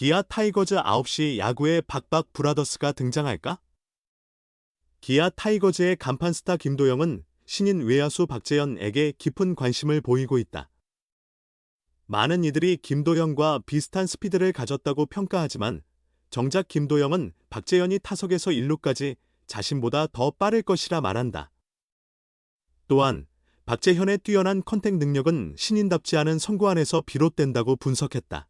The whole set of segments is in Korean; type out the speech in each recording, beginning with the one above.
기아 타이거즈 9시 야구에 박박 브라더스가 등장할까? 기아 타이거즈의 간판 스타 김도영은 신인 외야수 박재현에게 깊은 관심을 보이고 있다. 많은 이들이 김도영과 비슷한 스피드를 가졌다고 평가하지만 정작 김도영은 박재현이 타석에서 1루까지 자신보다 더 빠를 것이라 말한다. 또한 박재현의 뛰어난 컨택 능력은 신인답지 않은 선구 안에서 비롯된다고 분석했다.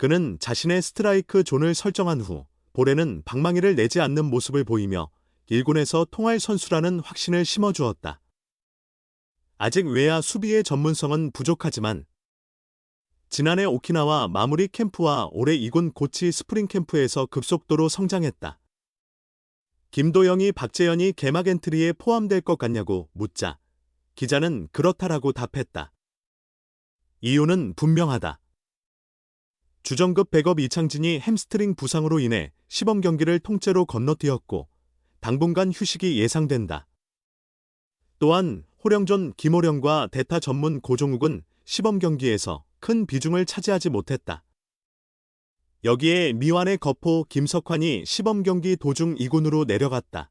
그는 자신의 스트라이크 존을 설정한 후 볼에는 방망이를 내지 않는 모습을 보이며 1군에서 통할 선수라는 확신을 심어주었다. 아직 외야 수비의 전문성은 부족하지만 지난해 오키나와 마무리 캠프와 올해 2군 고치 스프링 캠프에서 급속도로 성장했다. 김도영이 박재현이 개막 엔트리에 포함될 것 같냐고 묻자 기자는 그렇다라고 답했다. 이유는 분명하다. 주전급 백업 이창진이 햄스트링 부상으로 인해 시범 경기를 통째로 건너뛰었고 당분간 휴식이 예상된다. 또한 호령전 김호령과 대타 전문 고종욱은 시범 경기에서 큰 비중을 차지하지 못했다. 여기에 미완의 거포 김석환이 시범 경기 도중 2군으로 내려갔다.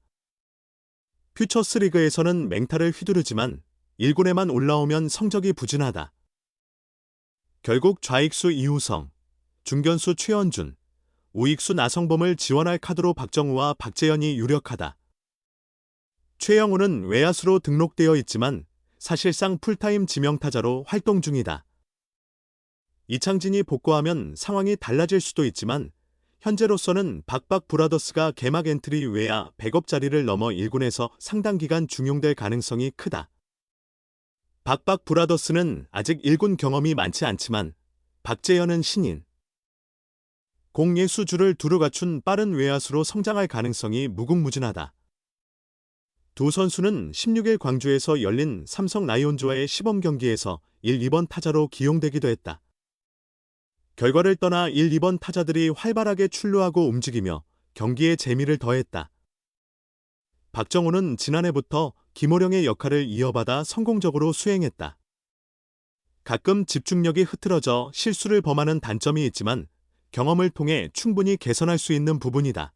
퓨처스 리그에서는 맹타를 휘두르지만 1군에만 올라오면 성적이 부진하다. 결국 좌익수 이우성, 중견수 최현준, 우익수 나성범을 지원할 카드로 박정우와 박재현이 유력하다. 최영우는 외야수로 등록되어 있지만 사실상 풀타임 지명타자로 활동 중이다. 이창진이 복구하면 상황이 달라질 수도 있지만 현재로서는 박박 브라더스가 개막 엔트리 외야 100업 자리를 넘어 1군에서 상당 기간 중용될 가능성이 크다. 박박 브라더스는 아직 1군 경험이 많지 않지만 박재현은 신인, 공예수 주를 두루 갖춘 빠른 외야수로 성장할 가능성이 무궁무진하다. 두 선수는 16일 광주에서 열린 삼성 라이온즈와의 시범 경기에서 1, 2번 타자로 기용되기도 했다. 결과를 떠나 1, 2번 타자들이 활발하게 출루하고 움직이며 경기에 재미를 더했다. 박정우는 지난해부터 김호령의 역할을 이어받아 성공적으로 수행했다. 가끔 집중력이 흐트러져 실수를 범하는 단점이 있지만 경험을 통해 충분히 개선할 수 있는 부분이다.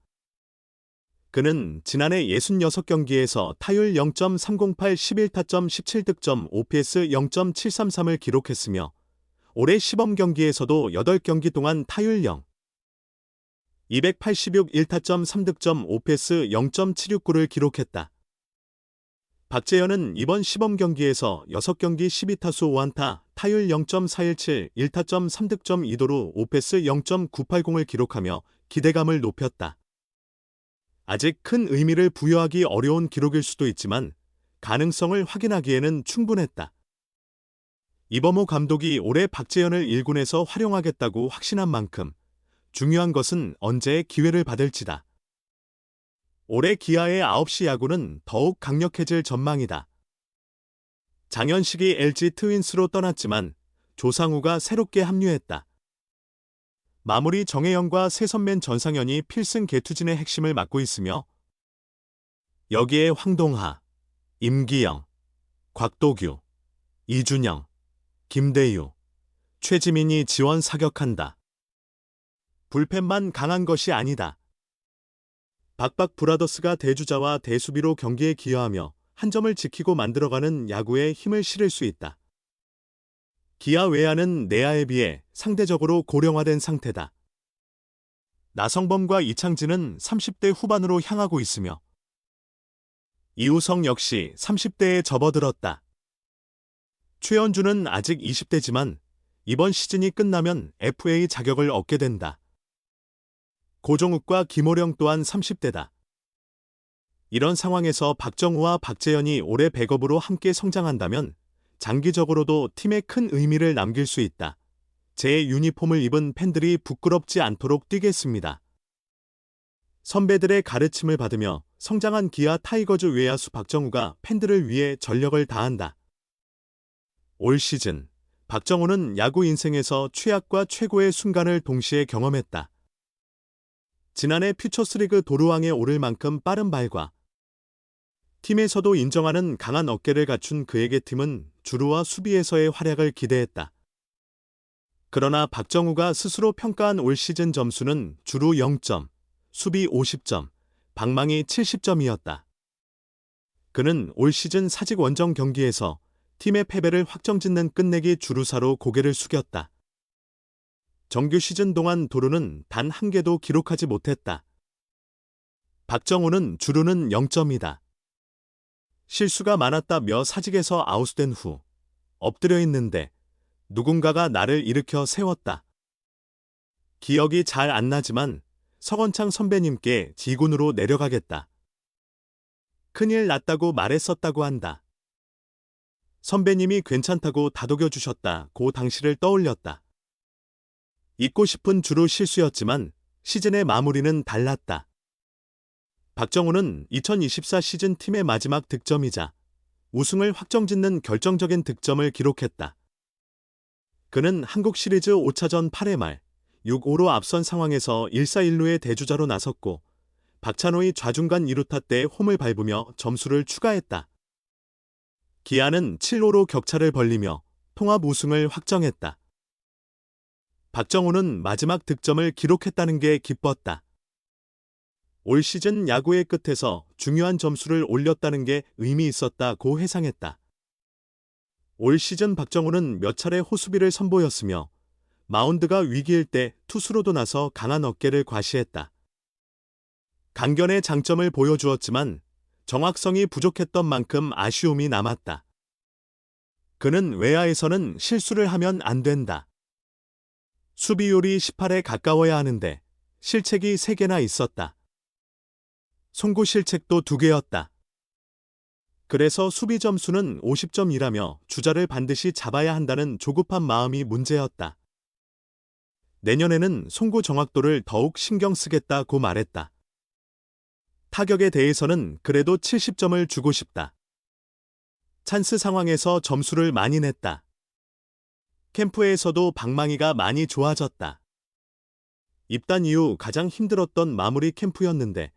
그는 지난해 66경기에서 타율 0.308 11타점 17득점 OPS 0.733을 기록했으며 올해 시범 경기에서도 8경기 동안 타율 0, 286 1타점 3득점 OPS 0.769를 기록했다. 박재현은 이번 시범 경기에서 6경기 12타수 5안타, 타율 0.417, 1타점 3득점 2도로 오페스 0.980을 기록하며 기대감을 높였다. 아직 큰 의미를 부여하기 어려운 기록일 수도 있지만 가능성을 확인하기에는 충분했다. 이범호 감독이 올해 박재현을 1군에서 활용하겠다고 확신한 만큼 중요한 것은 언제 기회를 받을지다. 올해 기아의 9시 야구는 더욱 강력해질 전망이다. 장현식이 LG 트윈스로 떠났지만 조상우가 새롭게 합류했다. 마무리 정혜영과 세선맨 전상현이 필승 개투진의 핵심을 맡고 있으며 여기에 황동하, 임기영, 곽도규, 이준영, 김대유, 최지민이 지원 사격한다. 불펜만 강한 것이 아니다. 박박 브라더스가 대주자와 대수비로 경기에 기여하며 한 점을 지키고 만들어가는 야구에 힘을 실을 수 있다. 기아 외야는 내야에 비해 상대적으로 고령화된 상태다. 나성범과 이창진은 30대 후반으로 향하고 있으며 이우성 역시 30대에 접어들었다. 최현주는 아직 20대지만 이번 시즌이 끝나면 FA 자격을 얻게 된다. 고종욱과 김호령 또한 30대다. 이런 상황에서 박정우와 박재현이 올해 백업으로 함께 성장한다면 장기적으로도 팀에 큰 의미를 남길 수 있다. 제 유니폼을 입은 팬들이 부끄럽지 않도록 뛰겠습니다. 선배들의 가르침을 받으며 성장한 기아 타이거즈 외야수 박정우가 팬들을 위해 전력을 다한다. 올 시즌 박정우는 야구 인생에서 최악과 최고의 순간을 동시에 경험했다. 지난해 퓨처스리그 도루왕에 오를 만큼 빠른 발과 팀에서도 인정하는 강한 어깨를 갖춘 그에게 팀은 주루와 수비에서의 활약을 기대했다. 그러나 박정우가 스스로 평가한 올 시즌 점수는 주루 0점, 수비 50점, 방망이 70점이었다. 그는 올 시즌 사직 원정 경기에서 팀의 패배를 확정짓는 끝내기 주루사로 고개를 숙였다. 정규 시즌 동안 도루는 단 한 개도 기록하지 못했다. 박정우는 주루는 0점이다. 실수가 많았다며 사직에서 아웃된 후 엎드려 있는데 누군가가 나를 일으켜 세웠다. 기억이 잘 안 나지만 서건창 선배님께 지군으로 내려가겠다. 큰일 났다고 말했었다고 한다. 선배님이 괜찮다고 다독여 주셨다 고 당시를 떠올렸다. 잊고 싶은 주로 실수였지만 시즌의 마무리는 달랐다. 박정우는 2024 시즌 팀의 마지막 득점이자 우승을 확정짓는 결정적인 득점을 기록했다. 그는 한국 시리즈 5차전 8회 말 6-5로 앞선 상황에서 1-4-1루의 대주자로 나섰고 박찬호의 좌중간 2루타 때 홈을 밟으며 점수를 추가했다. 기아는 7-5로 격차를 벌리며 통합 우승을 확정했다. 박정우는 마지막 득점을 기록했다는 게 기뻤다. 올 시즌 야구의 끝에서 중요한 점수를 올렸다는 게 의미 있었다고 회상했다. 올 시즌 박정우는 몇 차례 호수비를 선보였으며 마운드가 위기일 때 투수로도 나서 강한 어깨를 과시했다. 강견의 장점을 보여주었지만 정확성이 부족했던 만큼 아쉬움이 남았다. 그는 외야에서는 실수를 하면 안 된다. 수비율이 18에 가까워야 하는데 실책이 3개나 있었다. 송구 실책도 2개였다. 그래서 수비 점수는 50점이라며 주자를 반드시 잡아야 한다는 조급한 마음이 문제였다. 내년에는 송구 정확도를 더욱 신경 쓰겠다고 말했다. 타격에 대해서는 그래도 70점을 주고 싶다. 찬스 상황에서 점수를 많이 냈다. 캠프에서도 방망이가 많이 좋아졌다. 입단 이후 가장 힘들었던 마무리 캠프였는데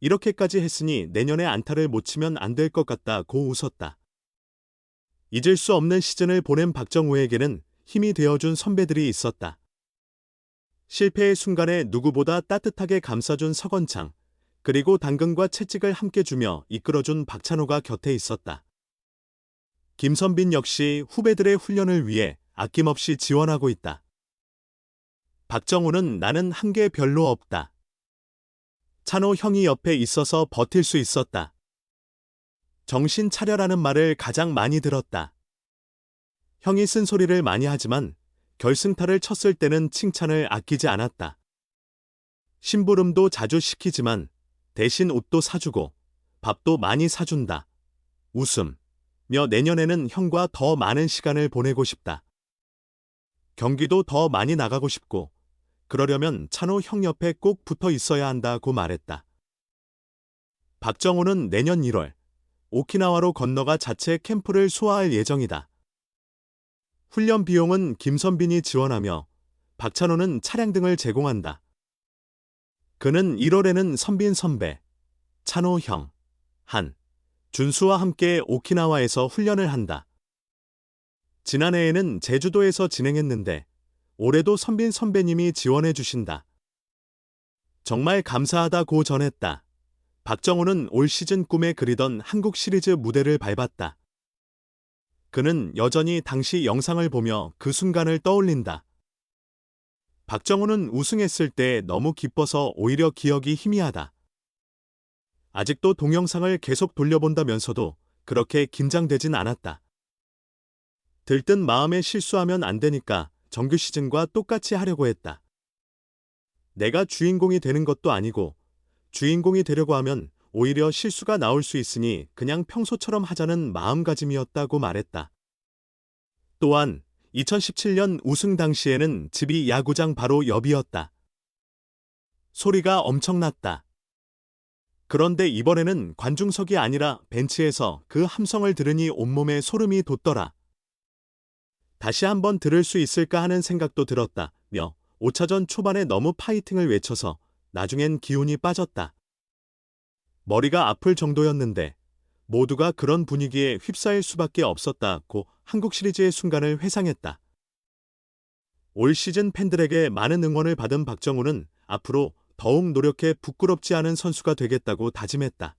이렇게까지 했으니 내년에 안타를 못 치면 안 될 것 같다 고 웃었다. 잊을 수 없는 시즌을 보낸 박정우에게는 힘이 되어준 선배들이 있었다. 실패의 순간에 누구보다 따뜻하게 감싸준 서건창, 그리고 당근과 채찍을 함께 주며 이끌어준 박찬호가 곁에 있었다. 김선빈 역시 후배들의 훈련을 위해 아낌없이 지원하고 있다. 박정우는 나는 한 게 별로 없다. 찬호 형이 옆에 있어서 버틸 수 있었다. 정신 차려라는 말을 가장 많이 들었다. 형이 쓴소리를 많이 하지만 결승타를 쳤을 때는 칭찬을 아끼지 않았다. 심부름도 자주 시키지만 대신 옷도 사주고 밥도 많이 사준다. 웃음. 며 내년에는 형과 더 많은 시간을 보내고 싶다. 경기도 더 많이 나가고 싶고 그러려면 찬호 형 옆에 꼭 붙어 있어야 한다고 말했다. 박정호는 내년 1월 오키나와로 건너가 자체 캠프를 소화할 예정이다. 훈련 비용은 김선빈이 지원하며 박찬호는 차량 등을 제공한다. 그는 1월에는 선빈 선배, 찬호 형, 한, 준수와 함께 오키나와에서 훈련을 한다. 지난해에는 제주도에서 진행했는데 올해도 선빈 선배님이 지원해 주신다. 정말 감사하다고 전했다. 박정호는 올 시즌 꿈에 그리던 한국 시리즈 무대를 밟았다. 그는 여전히 당시 영상을 보며 그 순간을 떠올린다. 박정호는 우승했을 때 너무 기뻐서 오히려 기억이 희미하다. 아직도 동영상을 계속 돌려본다면서도 그렇게 긴장되진 않았다. 들뜬 마음에 실수하면 안 되니까 정규 시즌과 똑같이 하려고 했다. 내가 주인공이 되는 것도 아니고 주인공이 되려고 하면 오히려 실수가 나올 수 있으니 그냥 평소처럼 하자는 마음가짐이었다고 말했다. 또한 2017년 우승 당시에는 집이 야구장 바로 옆이었다. 소리가 엄청났다. 그런데 이번에는 관중석이 아니라 벤치에서 그 함성을 들으니 온몸에 소름이 돋더라. 다시 한번 들을 수 있을까 하는 생각도 들었다. 며 5차전 초반에 너무 파이팅을 외쳐서 나중엔 기운이 빠졌다. 머리가 아플 정도였는데 모두가 그런 분위기에 휩싸일 수밖에 없었다고 한국 시리즈의 순간을 회상했다. 올 시즌 팬들에게 많은 응원을 받은 박정우는 앞으로 더욱 노력해 부끄럽지 않은 선수가 되겠다고 다짐했다.